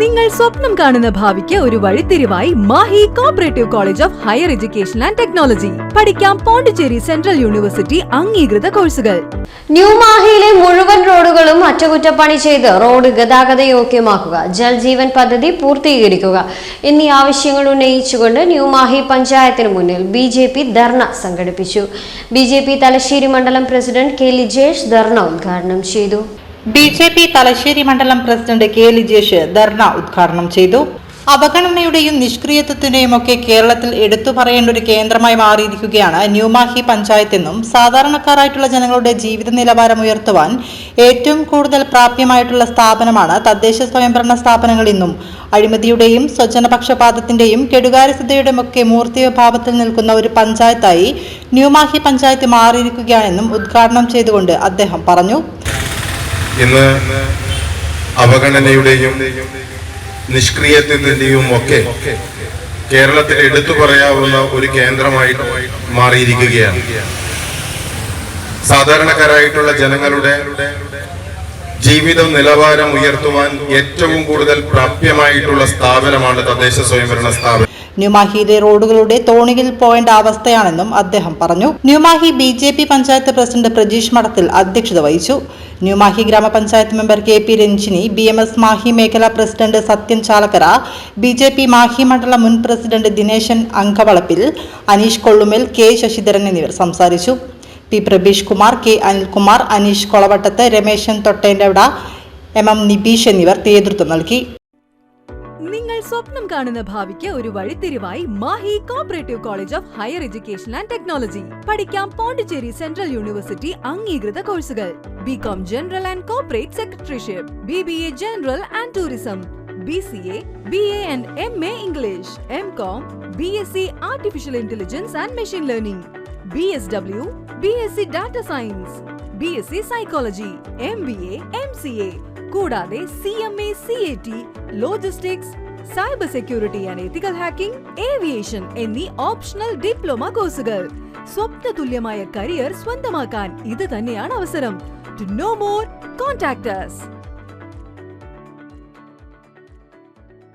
നിങ്ങൾ സ്വപ്നം കാണുന്ന ഭാവിക്ക് ഒരു വഴിത്തിരിവായി Mahe cooperative college of higher education and technology പഠിക്കാം പോണ്ടിച്ചേരി സെൻട്രൽ യൂണിവേഴ്സിറ്റി അംഗീകൃത കോഴ്സുകൾ. ന്യൂ മാഹിയിലെ മുഴുവൻ റോഡുകളും അറ്റകുറ്റപ്പണി ചെയ്ത് റോഡ് ഗതാഗത യോഗ്യമാക്കുക ജൽജീവൻ പദ്ധതി പൂർത്തീകരിക്കുക എന്നീ ആവശ്യങ്ങൾ ഉന്നയിച്ചുകൊണ്ട് ന്യൂ മാഹി പഞ്ചായത്തിന് മുന്നിൽ ബി ജെ പി ധർണ സംഘടിപ്പിച്ചു. ബി ജെ പി തലശ്ശേരി മണ്ഡലം പ്രസിഡന്റ് കെ ലിജേഷ് ധർണ ഉദ്ഘാടനം ചെയ്തു. ബി ജെ പി തലശ്ശേരി മണ്ഡലം പ്രസിഡന്റ് കെ ലിജേഷ് ധർണ ഉദ്ഘാടനം ചെയ്തു. അവഗണനയുടെയും നിഷ്ക്രിയത്വത്തിന്റെയും ഒക്കെ കേരളത്തിൽ എടുത്തു പറയേണ്ട ഒരു കേന്ദ്രമായി മാറിയിരിക്കുകയാണ് ന്യൂമാഹി പഞ്ചായത്തെന്നും സാധാരണക്കാരായിട്ടുള്ള ജനങ്ങളുടെ ജീവിത നിലവാരം ഉയർത്തുവാൻ ഏറ്റവും കൂടുതൽ പ്രാപ്യമായിട്ടുള്ള സ്ഥാപനമാണ് തദ്ദേശ സ്വയംഭരണ സ്ഥാപനങ്ങൾ ഇന്നും അഴിമതിയുടെയും സ്വജനപക്ഷപാതത്തിന്റെയും കെടുകാര്യസ്ഥതയുടെയും ഒക്കെ മൂർത്തിഭാവത്തിൽ നിൽക്കുന്ന ഒരു പഞ്ചായത്തായി ന്യൂമാഹി പഞ്ചായത്ത് മാറിയിരിക്കുകയാണെന്നും ഉദ്ഘാടനം ചെയ്തുകൊണ്ട് അദ്ദേഹം പറഞ്ഞു. ഇന്ന് അവഗണനയുടെയും നിഷ്ക്രിയത്വത്തിന്റെയും ഒക്കെ കേരളത്തിൽ എടുത്തു പറയാവുന്ന ഒരു കേന്ദ്രമായിട്ട് മാറിയിരിക്കുകയാണ്. സാധാരണക്കാരായിട്ടുള്ള ജനങ്ങളുടെ ജീവിത നിലവാരം ഉയർത്തുവാൻ ഏറ്റവും കൂടുതൽ പ്രാപ്യമായിട്ടുള്ള സ്ഥാപനമാണ് തദ്ദേശ സ്വയംഭരണ സ്ഥാപനം. ന്യൂമാഹിയിലെ റോഡുകളുടെ തോണിയിൽ പോയിന്റ് അവസ്ഥയാണെന്നും അദ്ദേഹം പറഞ്ഞു. New Mahe B J P panchayat president Prajeesh Madathil അധ്യക്ഷത വഹിച്ചു. New Mahe gramapanchayat member K P Ranjini B M S Mahe മേഖലാ president Sathyan Chalakkara B J P Mahe മണ്ഡലം മുൻ പ്രസിഡന്റ് ദിനേശൻ അങ്കവളപ്പിൽ അനീഷ് കൊള്ളുമേൽ കെ ശശിധരൻ എന്നിവർ സംസാരിച്ചു. P Prabeesh Kumar K Anilkumar Aneesh Kolavattath Rameshan Thottentevida M M Nibeesh എന്നിവർ നേതൃത്വം നൽകി. നിങ്ങൾ സ്വപ്നം കാണുന്ന ഭാവിക്ക് ഒരു വഴിത്തിരിവായി Mahe cooperative college of higher education and technology പഠിക്കാം പോണ്ടിച്ചേരി സെൻട്രൽ യൂണിവേഴ്സിറ്റി അംഗീകൃത കോഴ്സുകൾ. B com general and corporate secretaryship B B A general and tourism B C A B A and M A English M com B S C artificial intelligence and machine learning B S W B S C data science B S C psychology M B A M C A കൂടാതെ C M A C A T logistics cyber security and ethical hacking aviation എന്നീ optional diploma കോഴ്സുകൾ സ്വപ്ന തുല്യമായ career സ്വന്തമാക്കാൻ ഇത് തന്നെയാണ് അവസരം. To know more കോൺടാക്ടേഴ്സ്